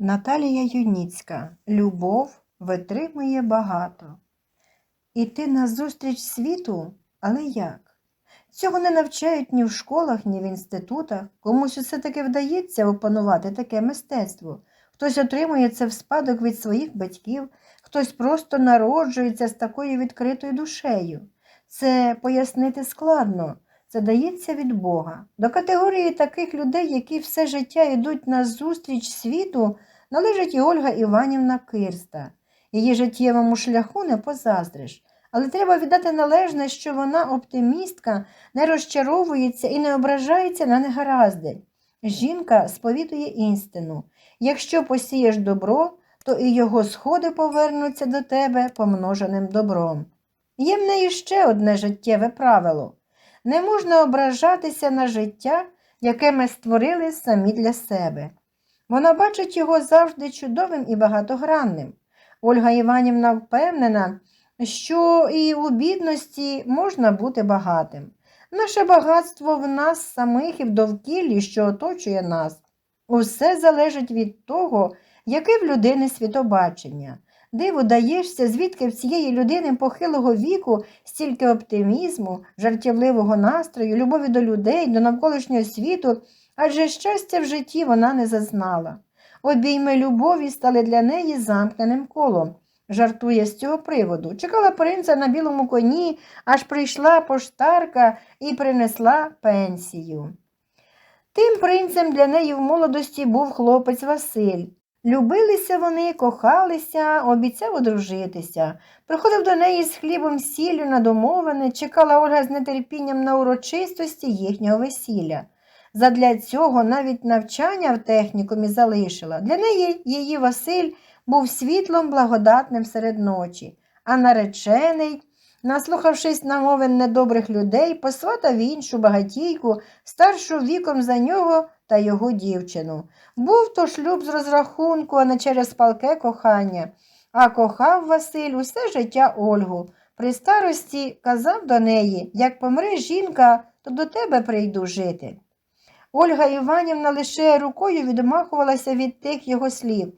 Наталія Юніцька. Любов витримує багато. Іти назустріч світу, але як? Цього не навчають ні в школах, ні в інститутах. Комусь усе таки вдається опанувати таке мистецтво. Хтось отримує це в спадок від своїх батьків, хтось просто народжується з такою відкритою душею. Це пояснити складно. Це дається від Бога. До категорії таких людей, які все життя йдуть на зустріч світу, належить і Ольга Іванівна Кирста. Її життєвому шляху не позаздриш. Але треба віддати належне, що вона оптимістка, не розчаровується і не ображається на негаразди. Жінка сповідує істину. Якщо посієш добро, то і його сходи повернуться до тебе помноженим добром. Є в неї ще одне життєве правило не можна ображатися на життя, яке ми створили самі для себе. Вона бачить його завжди чудовим і багатогранним. Ольга Іванівна впевнена, що і у бідності можна бути багатим. Наше багатство в нас самих і в довкіллі, що оточує нас. Усе залежить від того, яке в людини світобачення. Диву даєшся, звідки в цієї людини похилого віку стільки оптимізму, жартівливого настрою, любові до людей, до навколишнього світу, адже щастя в житті вона не зазнала. Обійми любові стали для неї замкненим колом. Жартує з цього приводу. Чекала принца на білому коні, аж прийшла поштарка і принесла пенсію. Тим принцем для неї в молодості був хлопець Василь. Любилися вони, кохалися, обіцяв одружитися. Приходив до неї з хлібом сіллю на домовини, чекала Ольга з нетерпінням на урочистості їхнього весілля. Задля цього навіть навчання в технікумі залишила. Для неї її Василь був світлом благодатним серед ночі, а наречений, наслухавшись намовин недобрих людей, посватав іншу багатійку, старшу віком за нього та його дівчину. Був то шлюб з розрахунку, а не через палке кохання. А кохав Василь усе життя Ольгу. При старості казав до неї, як помре жінка, то до тебе прийду жити. Ольга Іванівна лише рукою відмахувалася від тих його слів.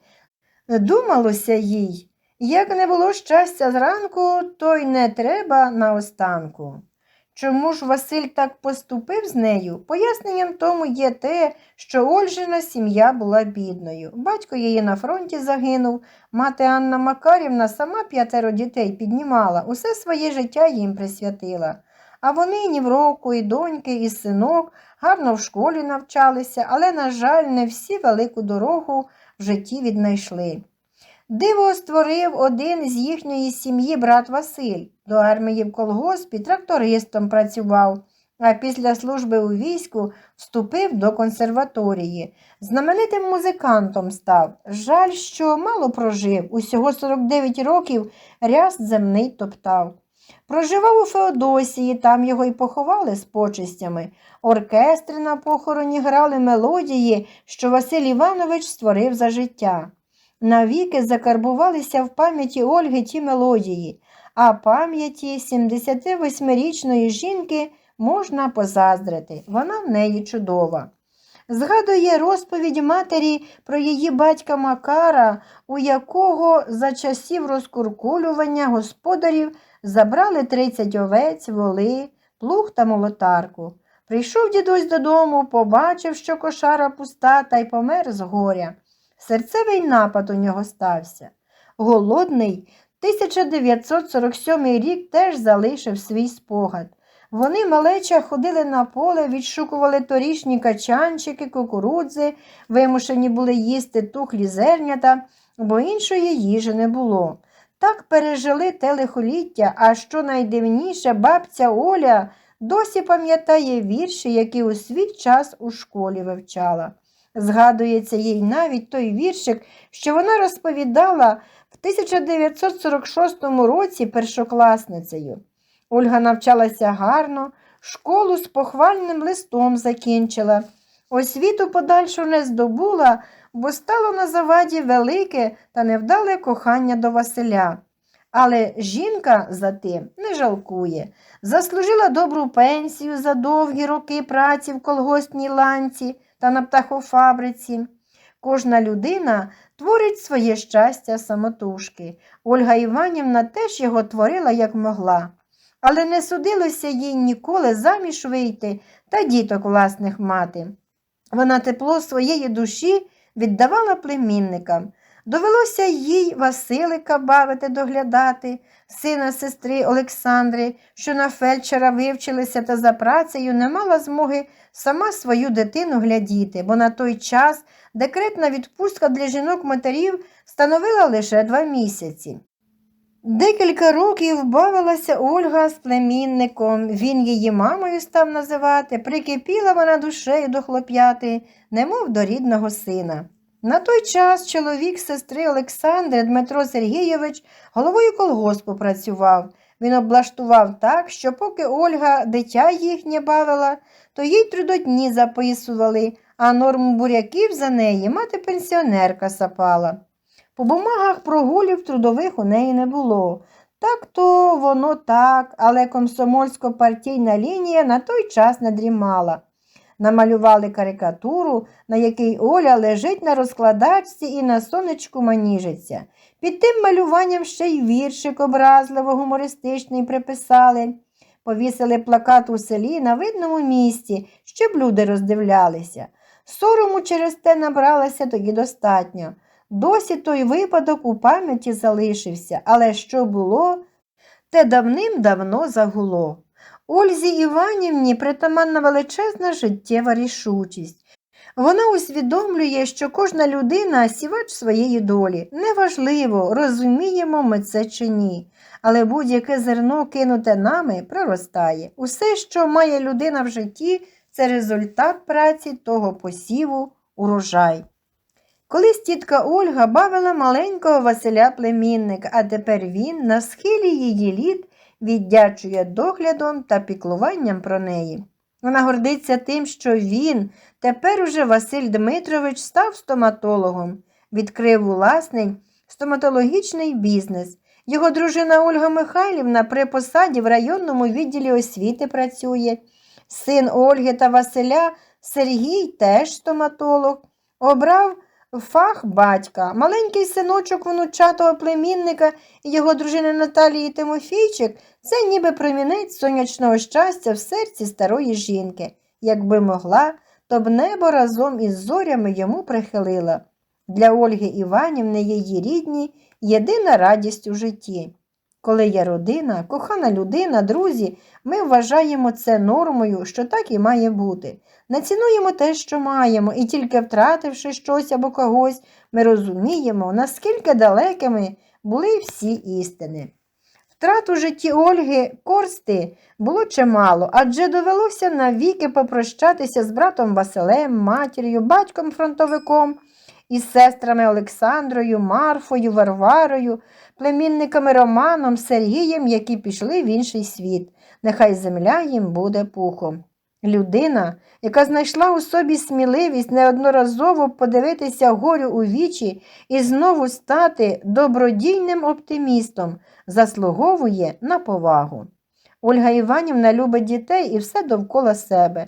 Думалося їй, як не було щастя зранку, то й не треба наостанку. Чому ж Василь так поступив з нею? Поясненням тому є те, що Ольжина сім'я була бідною. Батько її на фронті загинув, мати Анна Макарівна сама п'ятеро дітей піднімала, усе своє життя їм присвятила. А вони ні в року, і доньки, і синок гарно в школі навчалися, але, на жаль, не всі велику дорогу в житті віднайшли. Диво створив один з їхньої сім'ї брат Василь. До армії в колгоспі трактористом працював, а після служби у війську вступив до консерваторії. Знаменитим музикантом став. Жаль, що мало прожив, усього 49 років ряст земний топтав. Проживав у Феодосії, там його й поховали з почистями. Оркестри на похороні грали мелодії, що Василь Іванович створив за життя. Навіки закарбувалися в пам'яті Ольги ті мелодії, а пам'яті 78-річної жінки можна позаздрити. Вона в неї чудова. Згадує розповідь матері про її батька Макара, у якого за часів розкуркулювання господарів забрали 30 овець, воли, плуг та молотарку. Прийшов дідусь додому, побачив, що кошара пуста, та й помер з горя. Серцевий напад у нього стався. Голодний 1947 рік теж залишив свій спогад. Вони малеча ходили на поле, відшукували торішні качанчики, кукурудзи, вимушені були їсти тухлі зернята, бо іншої їжі не було. Так пережили те лихоліття, а що найдивніше, бабця Оля досі пам'ятає вірші, які у свій час у школі вивчала. Згадується їй навіть той віршик, що вона розповідала в 1946 році першокласницею. Ольга навчалася гарно, школу з похвальним листом закінчила. Освіту подальшу не здобула, бо стало на заваді велике та невдале кохання до Василя. Але жінка за тим не жалкує. Заслужила добру пенсію за довгі роки праці в колгоспній ланці та на птахофабриці. Кожна людина творить своє щастя самотужки. Ольга Іванівна теж його творила, як могла. Але не судилося їй ніколи заміж вийти та діток власних мати. Вона тепло своєї душі віддавала племінникам. Довелося їй Василика бавити доглядати, сина сестри Олександри, що на фельдшера вивчилися та за працею не мала змоги сама свою дитину глядіти, бо на той час декретна відпустка для жінок-матерів становила лише два місяці. Декілька років бавилася Ольга з племінником, він її мамою став називати, прикипіла вона душею до хлоп'яти, немов до рідного сина. На той час чоловік сестри Олександри Дмитро Сергійович головою колгоспу працював. Він облаштував так, що поки Ольга дитя їхнє бавила, то їй трудодні записували, а норму буряків за неї мати пенсіонерка сапала. По бумагах прогулів трудових у неї не було. Так то воно так, але комсомольсько-партійна лінія на той час не дрімала. Намалювали карикатуру, на якій Оля лежить на розкладачці і на сонечку маніжиться. Під тим малюванням ще й віршик образливо гумористичний приписали. Повісили плакат у селі на видному місці, щоб люди роздивлялися. Сорому через те набралося тоді достатньо. Досі той випадок у пам'яті залишився, але що було, те давним-давно загуло. Ользі Іванівні притаманна величезна життєва рішучість. Вона усвідомлює, що кожна людина сівач своєї долі. Неважливо, розуміємо ми це чи ні, але будь-яке зерно, кинуте нами, проростає. Усе, що має людина в житті, це результат праці того посіву, урожай. Колись тітка Ольга бавила маленького Василя племінника, а тепер він на схилі її літ віддячує доглядом та піклуванням про неї. Вона гордиться тим, що він, тепер уже Василь Дмитрович, став стоматологом, відкрив власний стоматологічний бізнес. Його дружина Ольга Михайлівна при посаді в районному відділі освіти працює. Син Ольги та Василя Сергій теж стоматолог. Обрав фах батька, маленький синочок внучатого племінника і його дружини Наталії Тимофійчик це ніби промінець сонячного щастя в серці старої жінки. Якби могла, то б небо разом із зорями йому прихилила. Для Ольги Іванівни її рідні єдина радість у житті. Коли є родина, кохана людина, друзі, ми вважаємо це нормою, що так і має бути. Не цінуємо те, що маємо, і тільки втративши щось або когось, ми розуміємо, наскільки далекими були всі істини. Втрат у житті Ольги Корсти було чимало, адже довелося навіки попрощатися з братом Василем, матір'ю, батьком-фронтовиком, із сестрами Олександрою, Марфою, Варварою, племінниками Романом, Сергієм, які пішли в інший світ. Нехай земля їм буде пухом. Людина, яка знайшла у собі сміливість неодноразово подивитися горю у вічі і знову стати добродійним оптимістом, заслуговує на повагу. Ольга Іванівна любить дітей і все довкола себе.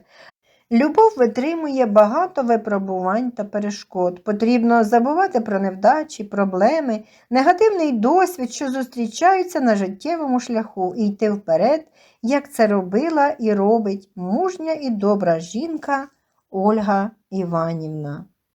Любов витримує багато випробувань та перешкод. Потрібно забувати про невдачі, проблеми, негативний досвід, що зустрічаються на життєвому шляху, і йти вперед, як це робила і робить мужня і добра жінка Ольга Іванівна.